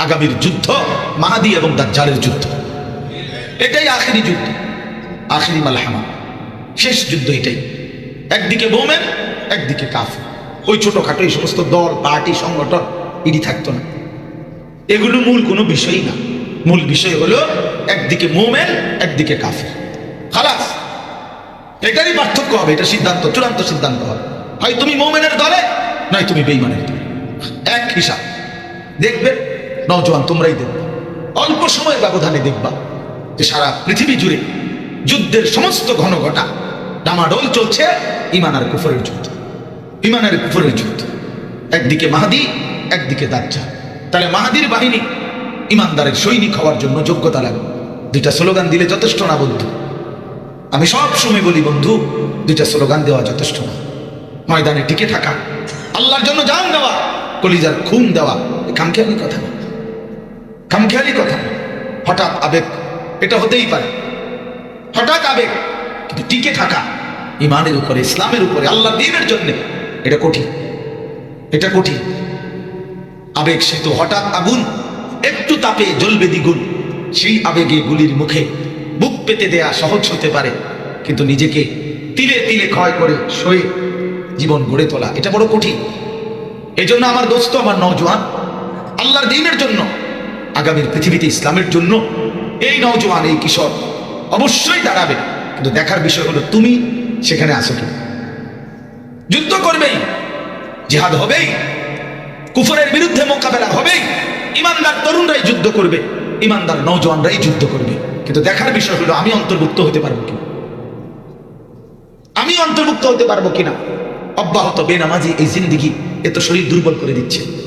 আগামীর যুদ্ধ, মাহাদি এবং দাজ্জালের যুদ্ধ। এটাই আখেরি যুদ্ধ, আখেরি মালহামা। শেষ যুদ্ধ এটাই। একদিকে বোমেন একদিকে কাফ ওই ছোটখাটো এই সমস্ত দল, পার্টি, সংগঠন এটি থাকতো না। এগুলো মূল কোনো বিষয়ই না। মূল বিষয় হলো একদিকে মোমেন, একদিকে কাফের। খালাস, এটারই পার্থক্য হবে, এটা সিদ্ধান্ত, চূড়ান্ত সিদ্ধান্ত হবে। হয় তুমি মোমেনের দলে, নয় তুমি বেইমানের দলে। এক হিসাব। দেখবে নওজোয়ান তোমরাই দেখবে। অল্প সময়ের ব্যবধানে দেখবা যে সারা পৃথিবী জুড়ে যুদ্ধের সমস্ত ঘন ঘটা ডামাডোল চলছে, ইমান আর কুফরের যুদ্ধ। ইমান আর কুফরের যুদ্ধ। একদিকে মাহাদি, একদিকে দাজ্জা তাহলে মাহাদির বাহিনী ইমানদারের সৈনিক হওয়ার জন্য যোগ্যতা লাগে দুইটা স্লোগান দিলে যথেষ্ট না বন্ধু? আমি সব সময় বলি, বন্ধু, দুইটা স্লোগান দেওয়া যথেষ্ট না। ময়দানে টিকে থাকা, আল্লাহর জন্য জান দেওয়া, কলিজার খুন দেওয়া, এ খামখেয়ালি কথা না খামখেয়ালি কথা। হঠাৎ আবেগ, এটা হতেই পারে। হঠাৎ আবেগ, কিন্তু টিকে থাকা ইমানের উপরে, ইসলামের উপরে, আল্লাহ দিনের জন্য, এটা কঠিন। এটা কঠিন। আবেগ সে তো হঠাৎ আগুন, একটু তাপে জ্বলবে দ্বিগুণ। সেই আবেগে গুলির মুখে বুক পেতে দেয়া সহজ হতে পারে, কিন্তু নিজেকে তিলে তিলে ক্ষয় করে সয়ে জীবন গড়ে তোলা, এটা বড় কঠিন। এজন্য আমার দোস্ত, আমার নওজোয়ান, আল্লাহর দিনের জন্য আগামীর পৃথিবীতে ইসলামের জন্য এই নওজোয়ান, এই কিশোর অবশ্যই দাঁড়াবে। কিন্তু দেখার বিষয় হলো, তুমি সেখানে আসো কি? যুদ্ধ করবেই, জিহাদ হবেই, কুফরের বিরুদ্ধে মোকাবেলা হবেই, ইমানদার তরুণরাই যুদ্ধ করবে, ইমানদার নৌজওয়ানরাই যুদ্ধ করবে। কিন্তু দেখার বিষয় হলো, আমি অন্তর্ভুক্ত হতে পারব কিনা আমি অন্তর্ভুক্ত হতে পারব কিনা? অব্যাহত বেনামাজি এই জিন্দিগি এ তো শরীর দুর্বল করে দিচ্ছে।